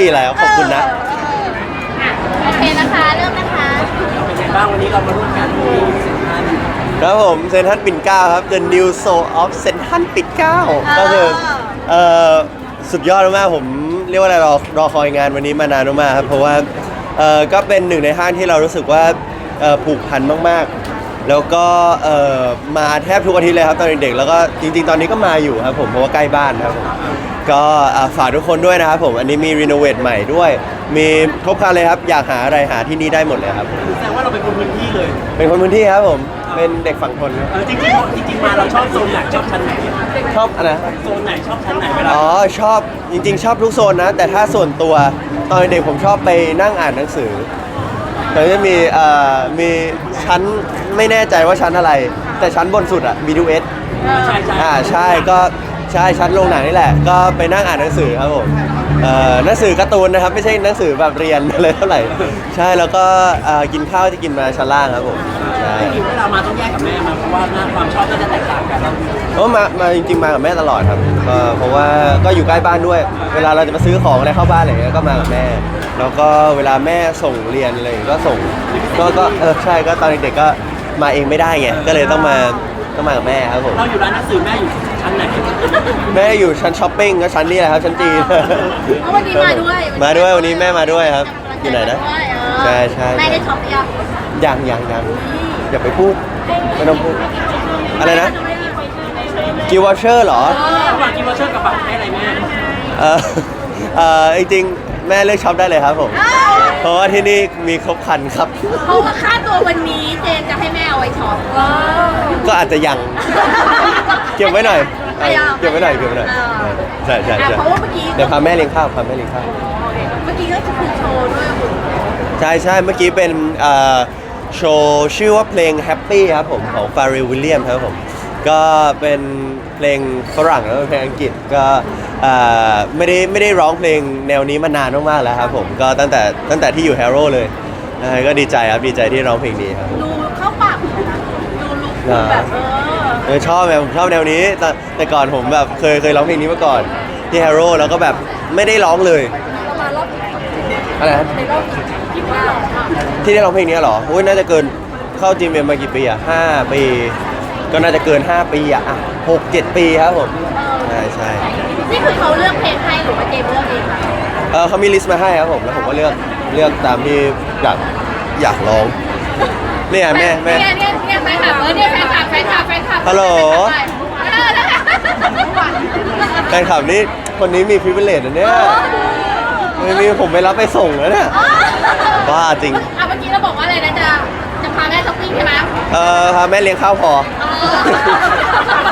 ดีแล้วขอบคุณนะอะโอเคนะคะ เริ่มนะคะ เป็นไงบ้างวันนี้เรามาร่วมกันที่สินค้าครับผมเซนทันปิ่นเกล้าครับ The New Soul of เซนทันปิ่นเกล้าก็คือเอ่อสุดยอดมากๆผมเรียกว่าอะไรรอรอคอยงานวันนี้มานานมากๆครับ เพราะว่าเอ่อก็เป็นหนึ่งในห้างที่เรารู้สึกว่าเอ่อผูกพันมากๆ แล้วก็เอ่อมาแทบทุกอาทิตย์เลยครับตอนเด็กๆแล้วก็จริงๆ ตอนนี้ก็มาอยู่ครับผมเพราะว่าใกล้บ้านครับผม ก็อ่าฝากทุกคนด้วยนะครับผมอันนี้มีรีโนเวทใหม่ด้วย มีครบครันเลยครับ อยากหาอะไรหาที่นี่ได้หมดเลยครับ แสดงว่าเราเป็นคนพื้นที่เลยเป็นคนพื้นที่ครับผม เป็นเด็กฝั่งทนครับเออจริงๆจริงๆมาเราชอบโซนไหนชอบชั้นไหนชอบอะไรนะโซนไหนชอบชั้นไหนเวลาอ๋อชอบจริง ๆ ชอบทุกโซนนะ แต่ถ้าส่วนตัวตอนเด็กผมชอบไปนั่งอ่านหนังสือแต่จะมีเอ่อมีชั้นไม่แน่ใจว่าชั้นอะไร แต่ชั้นบนสุดอะ B2S ใช่ใช่อ่าใช่ก็ ใช่ชั้นโรงหนังนี่แหละ ก็ไปนั่งอ่านหนังสือครับผมเอ่อหนังสือการ์ตูนนะครับ ไม่ใช่หนังสือแบบเรียนอะไรเท่าไหร่ ใช่แล้วก็เอ่อกินข้าวที่กินมาชั้นล่างครับผมใช่จริงๆเวลามาต้องแยกกับแม่มาเพราะว่าหน้าความชอบน่าจะแตกต่างกันเพราะว่ามามาจริงๆมากับแม่ตลอดครับก็เพราะว่าก็อยู่ใกล้บ้านด้วย เวลาเราจะมาซื้อของอะไรเข้าบ้านอะไรเงี้ยก็มากับแม่ แล้วก็เวลาแม่ส่งเรียนอะไรก็ส่งก็ก็เออใช่ก็ตอนเด็กๆก็มาเองไม่ได้ไงก็เลยต้องมา ต้องมากับแม่ครับผมเราอยู่ร้านหนังสือแม่อยู่ชั้นไหนแม่อยู่ชั้นช้อปปิ้งก็ชั้นนี้แหละครับชั้นจีนเพราะวันนี้มาด้วยมาด้วยวันนี้แม่มาด้วยครับ อยู่ไหนนะใช่ใช่แม่ได้ช็อปยังยังยังยังอย่าไปพูดไม่ต้องพูดอะไรนะกิวอเชอร์เหรอระหว่างกินวอเชอร์กับบัตรให้อะไรแม่เออเออจริงๆแม่เลือกช็อปได้เลยครับผม เพราะว่าที่นี่มีครบครันครับ เพราะว่าค่าตัววันนี้เจนจะให้แม่เอาไว้ช็อปก็อาจจะยังเก็บไว้หน่อยไม่เอาเก็บไว้หน่อยเก็บไว้หน่อยเออใช่ใช่อะใช่เพราะว่าเมื่อกี้เดี๋ยวพาแม่เลี้ยงข้าวพาแม่เลี้ยงข้าว เมื่อกี้ก็คือโชว์ด้วยคุณใช่ใช่เมื่อกี้เป็นเอ่อโชว์ชื่อว่าเพลง Happy ครับผมของ f a r r e l l Williams ครับผม ก็เป็นเพลงฝรั่งแล้วเป็นเพลงอังกฤษก็เอ่อไม่ได้ไม่ได้ร้องเพลงแนวนี้มานานมากๆแล้วครับผมก็ตั้งแต่ตั้งแต่ที่อยู่ Harrow เลยนะฮะก็ดีใจครับดีใจที่ร้องเพลงนี้ครับ ดูเข้าปากเหมือนกันนะดูลุคดูแบบเออเออชอบแบบผมชอบแนวนี้แต่แต่ก่อนผมแบบเคยเคยร้องเพลงนี้มาก่อนที่ Harrow แล้วก็แบบไม่ได้ร้องเลยประมาณรอบอะไรนะในรอบที่ว่าหรออะที่ได้ร้องเพลงนี้เหรออุ้ยน่าจะเกินเข้าจีมเอ็มมากี่ปีอะห้าปี ก็น่าจะเกิน 5 ปีอะอะหกเจ็ดปีครับผมใช่ใช่นี่คือเขาเลือกเพลงให้หรือว่าเจมเลือกเองคะเออเขามีลิสต์มาให้ครับผมแล้วผมก็เลือกเลือกตามที่อยากอยากร้องเนี่ยแม่แม่เนี่ยเนี่ยเนี่ยแฟนคลับเออเนี่ยแฟนคลับแฟนคลับแฟนคลับฮัลโหลเออนะคะแฟนคลับนี่คนนี้มีพิเวเลตนะเนี่ยไม่มีผมไปรับไปส่งแล้วเนี่ยบ้าจริงอะเมื่อกี้เราบอกว่าอะไรนะจะจะพา แม่ช้อปปิ้งใช่ไหมเออพาแม่เลี้ยงข้าวพอ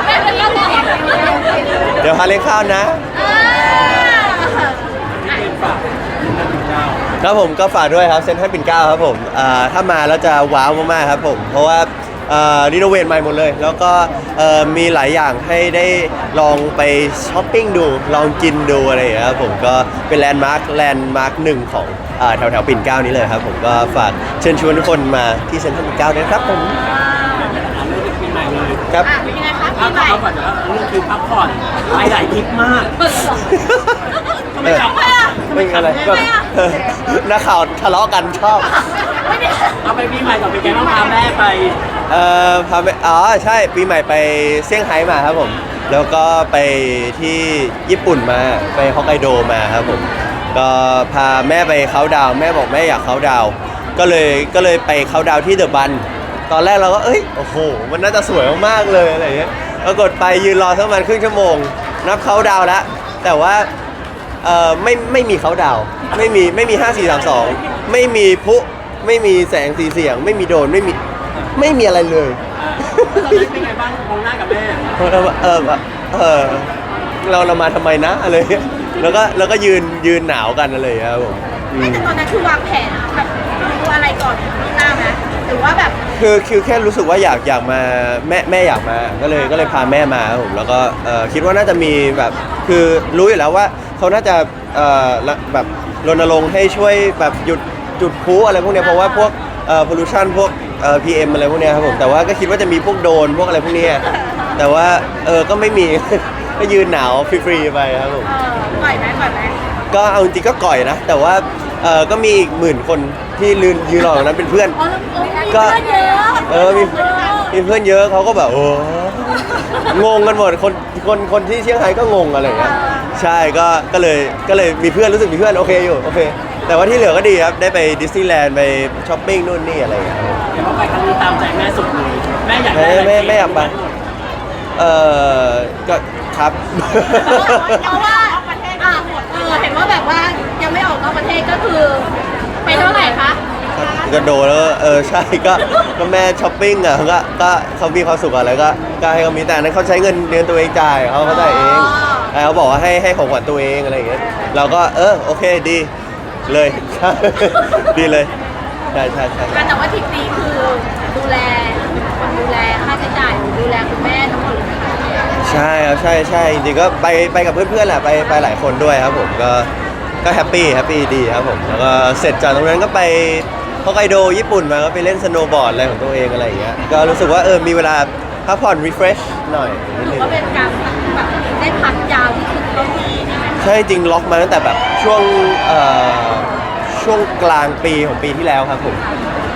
แม่เป็นเรื่องบอกเดี๋ยวพาเลี้ยงข้าวนะ ครับผมก็ฝากด้วยครับเซนทรัลปิ่นเกล้าครับผมอ่าถ้ามาแล้วจะว้าวมากๆครับผม เพราะว่า รีโนเวทใหม่หมดเลย แล้วก็เอ่อมีหลายอย่างให้ได้ลองไปช้อปปิ้งดู ลองกินดูอะไรอย่างเงี้ยครับผมก็เป็นแลนด์มาร์คแลนด์มาร์คหนึ่งของอ่าแถวแถวๆปิ่นเกล้านี้เลยครับผมก็ฝากเชิญชวนทุกคนมาที่เซ็นทรัลปิ่นเกล้าด้วยนะครับผมอันนี้เป็นปีใหม่เลยครับ อะเป็นยังไงคะพัปีกใหม่เขาก่อนแต่ว่าเรื่องคือพักผ่อนไปหลายทริปมากทำไมกลับไม่มีอะไรก็เออนักข่าวทะเลาะกันชอบ ไม่ได้เอาไปปีใหม่ก่อนเป็นแกต้องพาแม่ไป เอ่อพาไปอ๋อใช่ปีใหม่ไปเซี่ยงไฮ้มาครับผม แล้วก็ไปที่ญี่ปุ่นมาไปฮอกไกโดมาครับผมก็พาแม่ไปเขาดาวน์แม่บอกแม่อยากเขาดาวน์ก็เลยก็เลยไปเขาดาวน์ที่เดอะบัน ตอนแรกเราก็เอ้ยโอ้โหมันน่าจะสวยมากๆเลยอะไรเงี้ยปรากฏไปยืนรอสักประมาณครึ่งชั่วโมง นับเขาดาวน์แล้วแต่ว่าเอ่อไม่ไม่มีเขาดาวน์ไม่มีไม่มี 5 4 3 2 ไม่มีพลุไม่มีแสงสีเสียง ไม่มีโดรนไม่มี ไม่มีอะไรเลยตอนนั้นเป็นไงบ้างมองหน้ากับแม่เออเออเออเราเรามาทำไมนะอะไรเงี้ยแล้วก็แล้วก็ยืนยืนหนาวกันอะไรอย่างเงี้ยครับผมอืไม่มแต่ตอนนั้นคือวางแผนแบบดูอะไรก่อนที่หน้าไหมหรือว่าแบบคือคือแค่รู้สึกว่าอยากอยากมาแม่แม่อยากมาก็เลยก็เลยพาแม่มาครับผมแล้วก็เอ่อคิดว่าน่าจะมีแบบคือรู้อยู่แล้วว่าเขาน่าจะเอ่อละแบบรณรงค์ให้ช่วยแบบหยุดจุดพลุอะไรพวกเนี้ยเพราะว่าพวกเอ่อ pollution พวก เอ่อ PM อะไรพวกเนี้ยครับผมแต่ว่าก็คิดว่าจะมีพวกโดรนพวกอะไรพวกเนี้ยแต่ว่าเออก็ไม่มี ก็ยืนหนาวฟรีๆไปครับผมเออปล่อยไหมปล่อยไหมก็เอาจริงๆก็ก่อยนะ แต่ว่าเออก็มีอีกหมื่นคนที่ลืนยืนรอตรงนั้นเป็นเพื่อน อ๋อแล้วมีก็เพื่อนเยอะเออมีมีเพื่อนเยอะเขาก็แบบโอ้งงกันหมดคนคนคนที่เชียงไฮ้ก็งงอะไรอย่างเงี้ยใช่ก็ก็เลยก็เลยมีเพื่อนรู้สึกมีเพื่อนโอเคอยู่โอเค แต่ว่าที่เหลือก็ดีครับได้ไปดิสนีย์แลนด์ไปช้อปปิ้งนู่นนี่อะไรอย่างเงี้ย ครับเดี๋ยวพอไปครั้งนี้ตามใจแม่สุดเลยแม่อยากได้อะไรแม่แม่อยากไป เออก็ครับ เพราะว่าอะเออเห็นว่าแบบว่ายังไม่ออกนอกประเทศก็คือไปเท่าไหร่คะก็โดนแล้วก็เออใช่ก็ก็แม่ช้อปปิ้งอะก็ก็เขามีความสุขอะไรก็ก็ให้เขามีแต่อันนั้นเขาใช้เงินเดือนตัวเองจ่ายเขาเขาจ่ายเองแต่เขาบอกว่าให้ให้ของขวัญตัวเองอะไรอย่างเงี้ยเราก็เออโอเคดีเลยใช่ดีเลย ใช่ใช่ใช่แต่ว่าทริปนี้คือดูแลดูแลค่าใช้จ่ายดูแลคุณแม่ทั้งหมดเลยไหมคะใช่ครับใช่ใช่จริงๆก็ไปไปกับเพื่อนๆแหละไปไปหลายคนด้วยครับผมก็ก็แฮปปี้แฮปปี้ดีครับผมแล้วก็เสร็จจากตรงนั้นก็ไปฮอกไกโดญี่ปุ่นมาก็ไปเล่นสโนว์บอร์ดอะไรของตัวเองอะไรอย่างเงี้ยก็รู้สึกว่าเออมีเวลาพักผ่อนรีเฟรชหน่อยนิดถืนึอง ว่าเป็นการแบบได้พักยาวที่สุดก็มีใช่ไหมใช่จริงล็อกมาตั้งแต่แบบช่วงเอ่อ ช่วงกลางปีของปีที่แล้วครับผม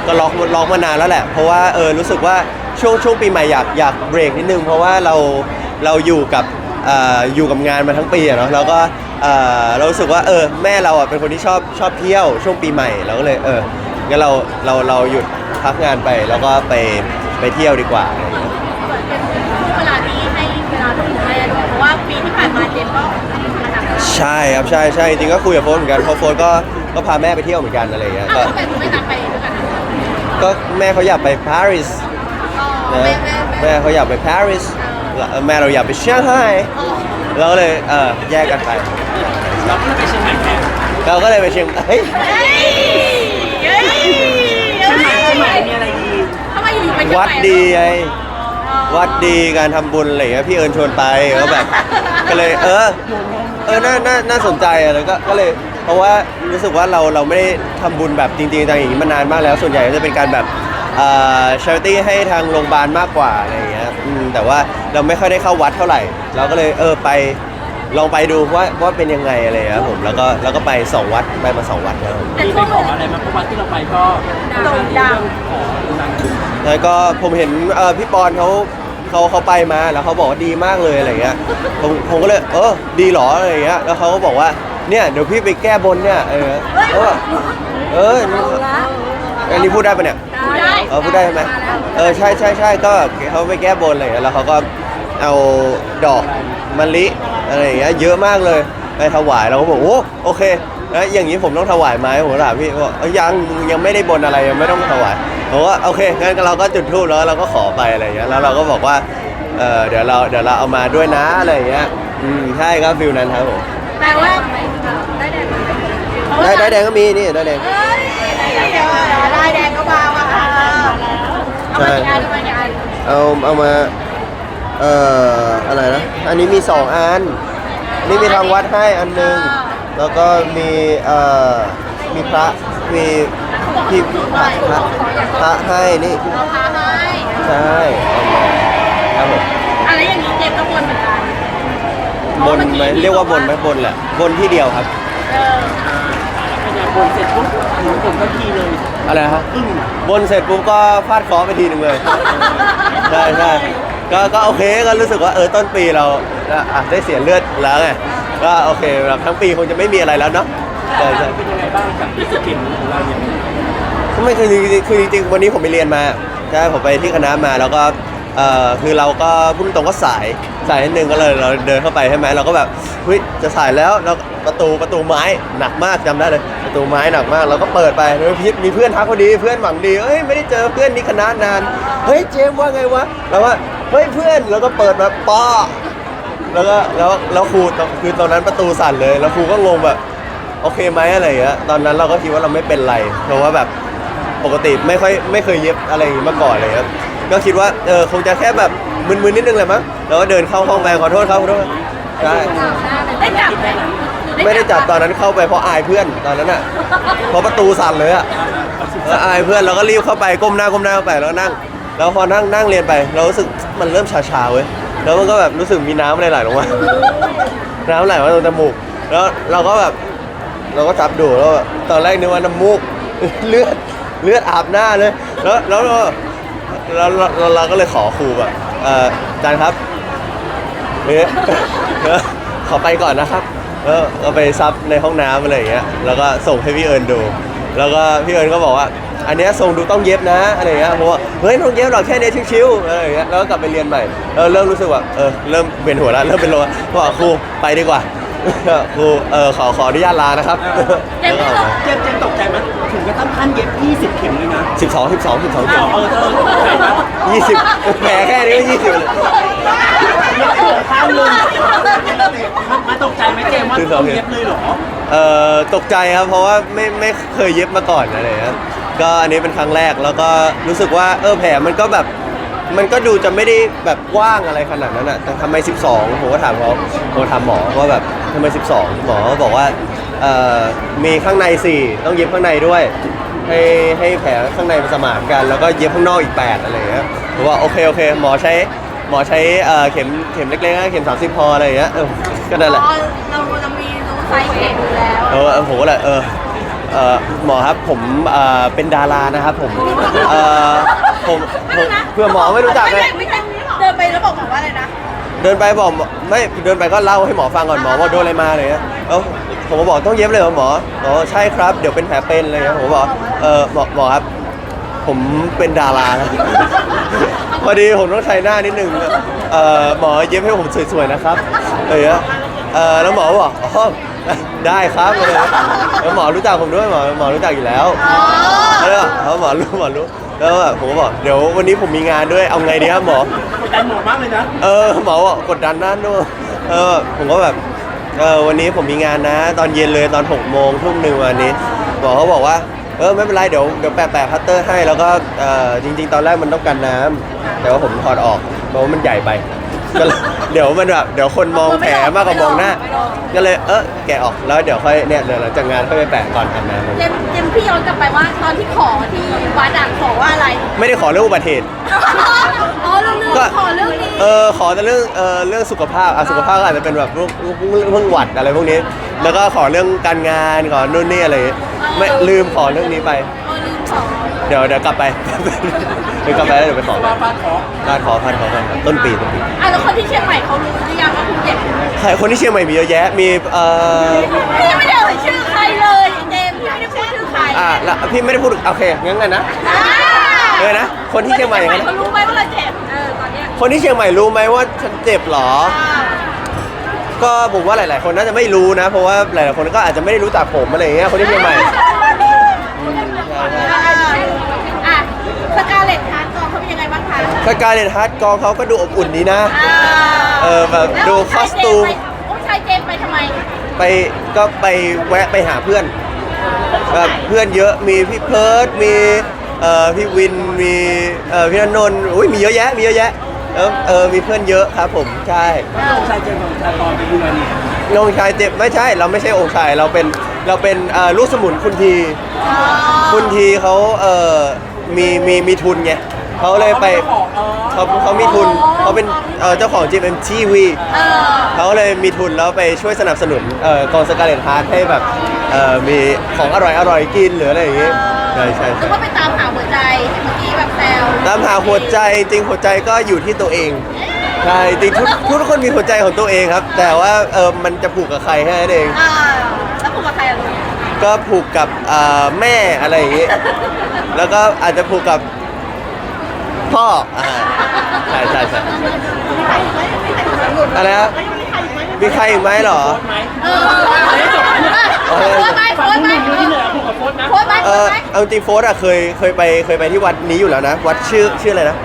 ก็ล็อกล็อกมานานแล้วแหละ เพราะว่าเออรู้สึกว่าช่วงช่วงปีใหม่อยากอยากเบรกนิดนึง เพราะว่าเราเราอยู่กับเอ่ออยู่กับงานมาทั้งปีอะเนาะแล้วก็เอ่อเรารู้สึกว่าเออแม่เราอะเป็นคนที่ชอบชอบเที่ยวช่วงปีใหม่เราก็เลยเอองั้นเราเราเราหยุดพักงานไปแล้วก็ไปไปเที่ยวดีกว่าอะไรอย่างเงี้ยเหมือนเป็นช่วงเวลาที่ให้เวลากับคุณแม่ด้วยเพราะว่าปีที่ผ่านมาเจมก็ขนาดนั้นใช่ครับใช่ใช่จริงก็คุยกับโฟนเหมือนกันเพราะโฟนก็ ก็พาแม่ไปเที่ยวเหมือนกันอะไรอย่างเงี้ยอ้าวก็ทำไมคุณไม่ตามไปด้วยกันนะก็แม่เขาอยากไปปารีสอ๋อนะแม่แม่แม่แม่เขาอยากไปปารีสแล้วแม่เราอยากไปเชียงไฮ้อ๋อเราก็เลยเออแยกกันไปเราก็เลยไปเชียงใหม่แทนเราก็เลยไปเชียงเฮ้ยเฮ้ยเฮ้ยเชียงใหม่เชียงใหม่มีอะไรดีทำไมอยู่ๆไปเชียงวัดใหม่ดีไงอ๋อวัดดีการทำบุญอะไรอย่างเงี้ยพี่เอิญชวนไปก็แบบ ก็เลยเออเออน่าน่าน่าสนใจอะแล้วก็ก็เลย เพราะว่ารู้สึกว่าเราเราไม่ได้ทำบุญแบบจริงๆจังอย่างนี้มานานมากแล้ว ส่วนใหญ่ก็จะเป็นการแบบเอ่อชาริตี้ให้ทางโรงพยาบาลมากกว่าอะไรอย่างเงี้ยอืมแต่ว่าเราไม่ค่อยได้เข้าวัดเท่าไหร่ เราก็เลยเออไปลองไปดูว่าว่าเป็นยังไงอะไรอย่างเงี้ยครับผมแล้วก็แล้วก็ไปสองวัดไปมาสองวัดแล้วแต่มีช่ไปวงขออะไรมาเพราะวันที่เราไปก็โด่งดัง ขอดังแล้วก็ผมเห็นเอ่อพี่ปอนเขาเขาเขาไปมาแล้วเขาบอกว่าดีมากเลยอะไรเงี้ยผมผมก็เลยเออดีเหรออะไรเงี้ยแล้วเขาก็บอกว่า เนี่ยเดี๋ยวพี่ไปแก้บนเนี่ยเออเออเอออันนี้พูดได้ปะเนี่ยได้เออพูดได้ไหมเออใช่ใช่ใช่ก็เขาไปแก้บนอะไรเงี้ยแล้วเขาก็เอาดอกมะลิอะไรอย่างเงี้ยเยอะมากเลยไปถวายเราก็บอกโอ้โอเคแล้วอย่างนี้ผมต้องถวายไหมผมก็ถามพี่ว่าเอ้ยยังยังไม่ได้บนอะไรยังไม่ต้องถวายผมว่าโอเคงั้นเราก็จุดธูปแล้วเราก็ขอไปอะไรอย่างเงี้ยแล้วเราก็บอกว่าเออเดี๋ยวเราเดี๋ยวเราเอามาด้วยนะอะไรอย่างเงี้ยอืมใช่ครับฟิลนั้นครับผมแต่ว่า ได้แดงได้ได้แดงก็มีนี่ได้แดง เอ้ยเดี๋ยวได้แดงก็มาว่ะเอามากี่อันเอามากี่อันเอาเอามา เอ่ออะไรนะ อันนี้มีสองอันอันนี้มีทางวัดให้อันหนึง แล้วก็มีเอ่อมีพระมีพี่พระพระพระให้นี่เราพาให้ ใช่เอามา บนไหมเรียกว่าบนไหมบนแหละบนที่เดียวครับ เออพยาบนเสร็จปุ๊บหนูผมก็ทีเลยอะไรฮะบนเสร็จปุ๊บก็ฟาดเคอไปทีหนึ่งเลยใช่ใช่ก็ก็โอเคก็รู้สึกว่าเออต้นปีเราอะได้เสียเลือดแล้วไงก็โอเคแบบทั้งปีคงจะไม่มีอะไรแล้วเนาะใช่ใช่ เป็นยังไงบ้างกับอิสกินของเราเนี่ย ไม่คือคือจริงๆวันนี้ผมไปเรียนมาใช่ผมไปที่คณะมาแล้วก็ เอ่อคือเราก็พูดตรงก็สายสายนิดนึงก็เลยเราเดินเข้าไปใช่ไหมเราก็แบบเฮ้ยจะสายแล้วแล้วประตูประตูไม้หนักมากจำได้เลย ประตูไม้หนักมากเราก็เปิดไปแล้วพี่มีเพื่อนทักพอดีเพื่อนหวังดีเอ้ยไม่ได้เจอเพื่อนนี่คณะนานเฮ้ยเจมส์ว่าไงวะแล้วว่าเฮ้ยเพื่อนแล้วก็เปิดมาป้อแล้วก็แล้วแล้วครูตอนคือตอนนั้นประตูสั่นเลย แล้วครูก็งงแบบโอเคไหมอะไรอย่างเงี้ยตอนนั้นเราก็คิดว่าเราไม่เป็นไรเพราะว่าแบบปกติไม่ค่อยไม่เคยเย็บอะไรอย่างงี้มาก่อนเลยครับ ก็คิดว่าเออคงจะแค่แบบมึนๆนิดนึงแหละมั้งแล้วก็เดินเข้าห้องไปขอโทษครับขอโทษใช่ได้จับไหมไม่ได้จับตอนนั้นเข้าไปเพราะอายเพื่อนตอนนั้นอะเพราะประตูสั่นเลยอะแล้วอายเพื่อนเราก็รีบเข้าไปก้มหน้าก้มหน้าเข้าไปแล้วก็นั่ง แล้วพอนั่งนั่งเรียนไป เรารู้สึกมันเริ่มชาๆเว้ยแล้วมันก็แบบรู้สึกมีน้ำอะไรไหลลงมาน้ำไหลมาตรงจมูกแล้วเราก็แบบเราก็จับดูแล้วตอนแรกนึกว่าน้ำมูกเลือดเลือดอาบหน้าเลย แล้วแล้ว เราเราเราเราก็เลยขอครูแบบเอ่ออาจารย์ครับเนี่ยขอไปก่อนนะครับแล้วก็ไปซับในห้องน้ำอะไรอย่างเงี้ยแล้วก็ส่งให้พี่เอิญดู แล้วก็พี่เอิญก็บอกว่า อันเนี้ยทรงดูต้องเย็บนะอะไรอย่างเงี้ยผมว่าเฮ้ยไม่ต้องเย็บหรอกแค่เนี้ยชิวๆอะไรอย่างเงี้ยแล้วก็กลับไปเรียนใหม่แล้วเริ่มรู้สึกว่าเออเริ่มเวียนหัวแล้วเริ่มเป็นลมบอกครูไปดีกว่า ครูเออขอขออนุญาตลานะครับเจมส์ไม่หรอกเจมส์เจมส์ตกใจไหมถึงกระทั่งขั้นเย็บ20 เข็มเลยนะสิบสองสิบสองสิบสองเออเออเออตกใจไหมยี่สิบแผลแค่นี้ก็ยี่สิบเลย เย็บหัวข้างหนึงมันมันตกใจไหมเจมส์ว่าต้องเย็บเลยเหรอเอ่อตกใจครับเพราะว่าไม่ไม่เคยเย็บมาก่อนอะไรเงี้ยก็อันนี้เป็นครั้งแรกแล้วก็รู้สึกว่าเออแผลมันก็แบบ มันก็ดูจะไม่ได้แบบกว้างอะไรขนาดนั้นอะแต่ทำไม 12 ผมก็ถามเขาผมก็ถามหมอว่าแบบทำไม 12 หมอก็บอกว่าเอ่อมีข้างใน 4 ต้องเย็บข้างในด้วย ให้ให้แผลข้างในมันสมานกัน แล้วก็เย็บข้างนอกอีก 8 อะไรเงี้ยผมว่าโอเคโอเค หมอใช้หมอใช้เอ่อเข็มเข็มเล็กๆนะเข็ม 30 พออะไรอย่างเงี้ยเออก็นั่นแหละ เราเรามีรู้ไซส์เข็มอยู่แล้ว เออผมก็เลยเออ เออหมอครับผมเอ่อเป็นดารานะครับผมเออผมผมเพื่อหมอไม่รู้จักไม่เลใช่ยไม่ใช่เดินไปแล้วบอกบอกว่าอะไรนะเดินไปบอกหมอไม่เดินไปก็เล่าให้หมอฟังก่อนหมอว่าโดนอะไรมาอะไรเงี้ยแล้วผมก็บอกต้องเย็บเลยเหรอหมอหมอใช่ครับเดี๋ยวเป็นแผลเป็นอะไรเงี้ยผมบอกเออหมอหมอครับ ผมเป็นดารานะ พอดีผมต้องใช้หน้านิดนึงเอ่อหมอเย็บให้ผมสวยๆนะครับอะไรเงี้ยเออแล้วหมอก็บอกอ๋อ ได้ครับอะไรเงี้ยแล้วหมอรู้จักผมด้วยหมอหมอรู้จักอยู่แล้วอ๋อแล้วเขาหมอรู้หมอรู้แล้วแบบผมก็บอกเดี๋ยววันนี้ผมมีงานด้วยเอาไงดีครับหมอ กดดันหมอมากเลยนะเออหมอบอกกดดันนั่นด้วยเออผมก็แบบเออวันนี้ผมมีงานนะ ตอนเย็นเลยตอนหกโมงทุ่มหนึ่งวันนี้หมอเขาบอกว่าเออไม่เป็นไรเดี๋ยวเดี๋ยวแปะแปะพัตเตอร์ให้แล้วก็เออจริง ๆ ตอนแรกมันต้องกันน้ำแต่ว่าผมถอดออกเพราะว่ามันใหญ่ไป ก็เลยเดี๋ยวมันแบบเดี๋ยวคนมองแผลมากกว่ามองหน้า ก็เลยเออแกะออกแล้วเดี๋ยวค่อยเนี่ยเดี๋ยวหลังจากงานค่อยไปแปะก่อนทำน้ำเจมส์เจมส์พี่ย้อนกลับไปว่าตอนที่ขอที่วัดอะขอว่าอะไร ไม่ได้ขอเรื่องอุบัติเหตุ อ๋อเรื่องเรื่องขอเรื่องนี้เออขอแต่เรื่องเออเรื่องสุขภาพอะสุขภาพก็อาจจะเป็นแบบพวกพวกพวกหวัดอะไรพวกนี้ แล้วก็ขอเรื่องการงานขอนู่นนี่อะไรอย่างเงี้ยไม่ลืมขอเรื่องนี้ไป เออลืมขอเดี๋ยวเดี๋ยวกลับไป เดี๋ยวกลับไปแล้วเดี๋ยวไปขอว่าฟาดเคอการขอพันขอพันต้นปีต้นปีอะแล้วคนที่เชียงใหม่เขารู้หรือยังว่าคุณเจ็บใครคนที่เชียงใหม่มีเยอะแยะมีเอ่อพี่ไม่ได้เอ่ยชื่อใครเลยเจมส์พี่ไม่ได้พูดชื่อใครอะแล้วพี่ไม่ได้พูดโอเคงั้นไงนะอ่าเลยนะคนที่เชียงใหม่อย่างนั้นเขารู้ไหมว่าเราเจ็บเออตอนเนี้ยคนที่เชียงใหม่รู้ไหมว่าฉันเจ็บเหรอ อ่าก็ผมว่าหลาย ๆ คนน่าจะไม่รู้นะ เพราะว่าหลาย ๆ คนก็อาจจะไม่ได้รู้จักผมอะไรอย่างเงี้ยคนที่เชียงใหม่ อะสกาเลตฮาร์ดกองเขาเป็นยังไงบ้างคะ สกาเลตฮาร์ดกองเขาก็ดูอบอุ่นดีนะอ่าเออแบบดูคอสตูมองค์ชายเจมส์ไปทำไม ไปก็ไปแวะไปหาเพื่อนแบบเพื่อนเยอะมีพี่เพิร์ดมีเอ่อพี่วินมีเอ่อพี่นนท์อุ้ยมีเยอะแยะมีเยอะแยะเออเออมีเพื่อนเยอะครับผมใช่แล้วองค์ชายเจมส์กับองค์ชายปอนไปดูกันนี่องค์ชายเจ็บไม่ใช่เราไม่ใช่องค์ชายเราเป็นเราเป็นเอ่อลูกสมุนคุณทีคุณทีเขาเอ่อมีมีมีทุนไง เขาเลยไปเขาเขาเขามีทุนเขาเป็นเอ่อเจ้าของ GMTV เออเขาเลยมีทุนแล้วไปช่วยสนับสนุนเอ่อกองสกาเลตฮาร์ทให้แบบเอ่อมีของอร่อยอร่อยกินหรืออะไรอย่างงี้ใช่ใช่แล้ใช่วก็ไปตามหาหัวใจเมื่อกี้แบบแซวตามหาหัวใจจริงหัวใจก็อยู่ที่ตัวเองใช่จริงทุกทุกคนมีหัวใจของตัวเองครับ แต่ว่าเออมันจะผูกกับใครแค่นั้นเองอ่าแล้วผูกกับใครอะลูกก็ผูกกับเอ่อแม่อะไรอย่างงี้ แล้วก็อาจจะผูกกับ พ่ออ่าใช่ใช่ใช่อะไรครับมีใครอีกไหมเหรอไหมเออโพสต์ไหมโพฝั่งสต์ไหมผู้หญิงอยู่ที่เหนือผูกกับโฟสนะโพสต์ไหมเอโพสอต์ไหมเอาจริงโฟสอะเคยเคยไปเคยไปที่วัดนี้อยู่แล้วนะ วัดชื่อชื่ออะไรนะ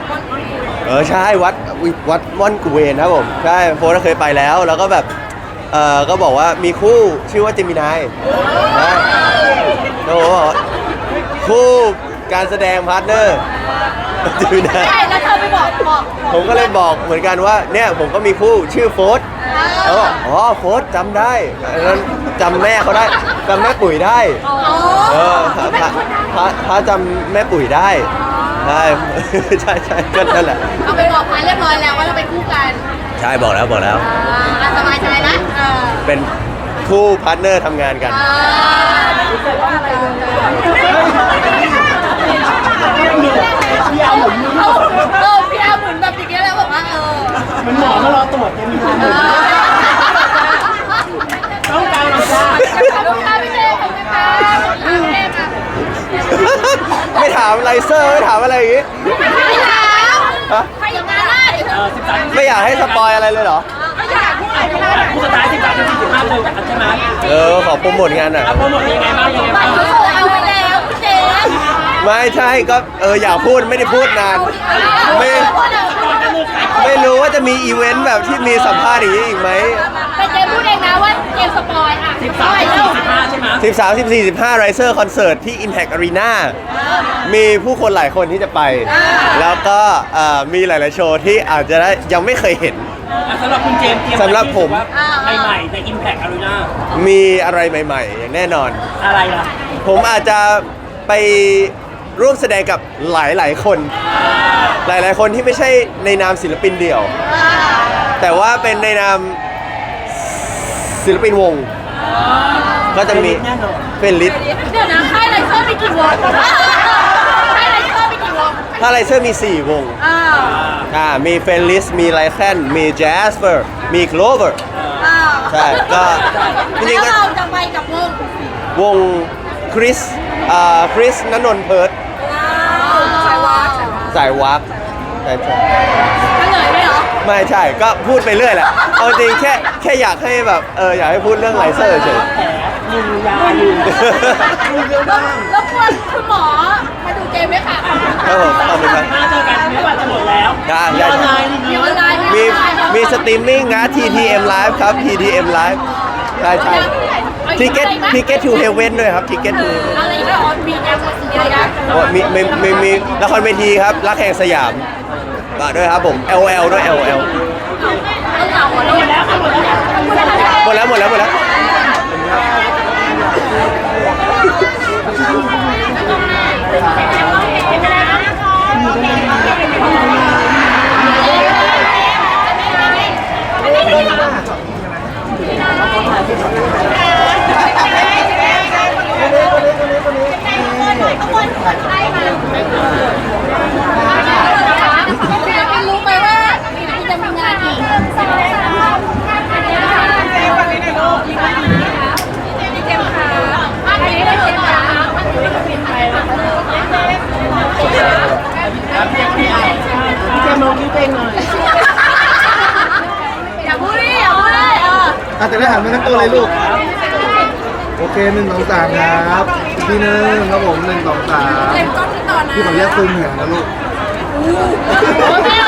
เออใช่วัดอุ๊ยวัดม่อนกุเวนนะครับผมใช่โฟสอะเคยไปแล้ว แล้วก็แบบเออก็บอกว่ามีคู่ชื่อว่าเจมินายนะแล้วผมก็บอกว่าคู่การแสดงพาร์ทเนอร์เจมินายใช่แล้วเธอไปบอกบอกผมก็เลยบอกเหมือนกันว่าเนี่ยผมก็มีคู่ชื่อโฟสแล้วบอกอ๋อโฟสจำได้อันนั้นจำแม่เขาได้จำแม่ปุ๋ยได้ อ๋อเออพระพระพระพระจำแม่ปุ๋ยได้ใช่ ใช่ใช่ก็นั่นแหละเอาไปบอกพายเรียบร้อยแล้วว่าเราเป็นคู่กันใช่บอกแล้วบอกแล้ว อ่าสบายใจนะเออเป็นคู่พาร์ทเนอร์ทำงานกันพี่ เอาหมุนเออเออพี่อาหมุนแบบอย่างเงี้ยแล้วแบบว่าเออมันหมอมารอตรวจยังมีทางหมุนต้องการหรอจ้าขอบคุณค่ะพี่เจขอบคุณค่ะพี่เจค่ะไม่ถามไลเซอร์ไม่ถามอะไรอย่างงี้ไม่ถามฮะใครอยากมาได้เออสิบสามไม่อยากให้สปอยอะไรเลยเหรอไม่อยากพูดอะไรไม่ได้ผู้สุดท้ายสิบสามสิบสี่สิบห้าคนจากกันใช่ไหมเออขอโปรโมทงานหน่อยเอาโปรโมทยังไงบ้างยังไงบับ้าตง รเขาเอาไปแล้วพี่เจ ไม่ใช่ก็เอออยากพูดไม่ได้พูดนาน ไม่ ไม่รู้ว่าจะมีอีเวนต์แบบที่มีสัมภาษณ์อย่างนี้อีกไหมแต่เจพูดเองนะว่าเจสปอยอะสิบสามสิบสี่สิบห้าใช่ไหม13 14 15 Riser Concert ที่ Impact Arena มีผู้คนหลายคนที่จะไป แล้วก็เอ่อมีหลาย ๆ โชว์ที่อาจจะได้ยังไม่เคยเห็น อะสำหรับคุณเจมส์เตรียมสำหรับผมใหม่ๆใน Impact Arena มีอะไรใหม่ ๆ อย่างแน่นอน อะไรล่ะ ผมอาจจะไป ร่วมแสดงกับหลายๆคน หลายๆคนที่ไม่ใช่ในนามศิลปินเดี่ยว แต่ว่าเป็นในนามศิลปินวง ก็จะมีแน่นอนเป็นลิสต์เดี๋ยวนะค่ายไลเซอร์มีกี่วงค่ายไลเซอร์มีกี่วงถ้าไลเซอร์มี 4 วงอ่าอ่ามีเฟนลิสมีไลแคนมีแจสเปอร์มีโคลเวอร์อ่าใช่ก็จริงๆก็แล้วเราจะไปกับวงวงคริสอ่าคริสนนนท์เพิร์ดสายวา สายวักใช่ใช่เฉลยไหมเหรอไม่ใช่ก็พูดไปเรื่อยแหละเอาจริงแค่แค่อยากให้แบบเอออยากให้พูดเรื่องไลเซอร์เฉยแผลยิงยาอยู่พูดเรื่องบ้างแล้วควรคุณหมอมาดูเกมไหมคะครับผมขอบคุณครับมาเจอกันไม่ว่าจะหมดแล้วได้มีได้ออนไลน์มีออนไลน์มีมีสตรีมมิ่งนะ TTM Live ครับ TTM Live ใช่ใช่ ทิเก็ตทิเก็ตทูเฮเว่นด้วยครับทิเก็ตทูอะไรอีกออนมีแอปมีอะไรนะมีมีมีมีละครเวทีครับรักแห่งสยามฝากด้วยครับผม LL ด้วย LL ต้องเอาหัวโดนแล้วหมดแล้วหมดแล้วหมดแล้วหมดแล้วหมดแล้ว รู้ไหมว่าจะมีงาน อามวันนี้ในโลกพี่เจมส์ค่ะอันนี้ได้เจมส์ค่ะได้เจมส์ไทยแล้วพี่เจมส์ลองคิดเองหน่อยอย่าพูดดิอย่าพูดดิเอออาจจะได้หันมาทั้งตัวเลยลูก โอเคหนึ่งสองสามครับ ทีหนึงครับผมหนึ่งสองสามเจมส์ก้อนที่ต่อนะพี่ขออนุญาตซูมเห็นนะลูก โอ้ยไม่เอา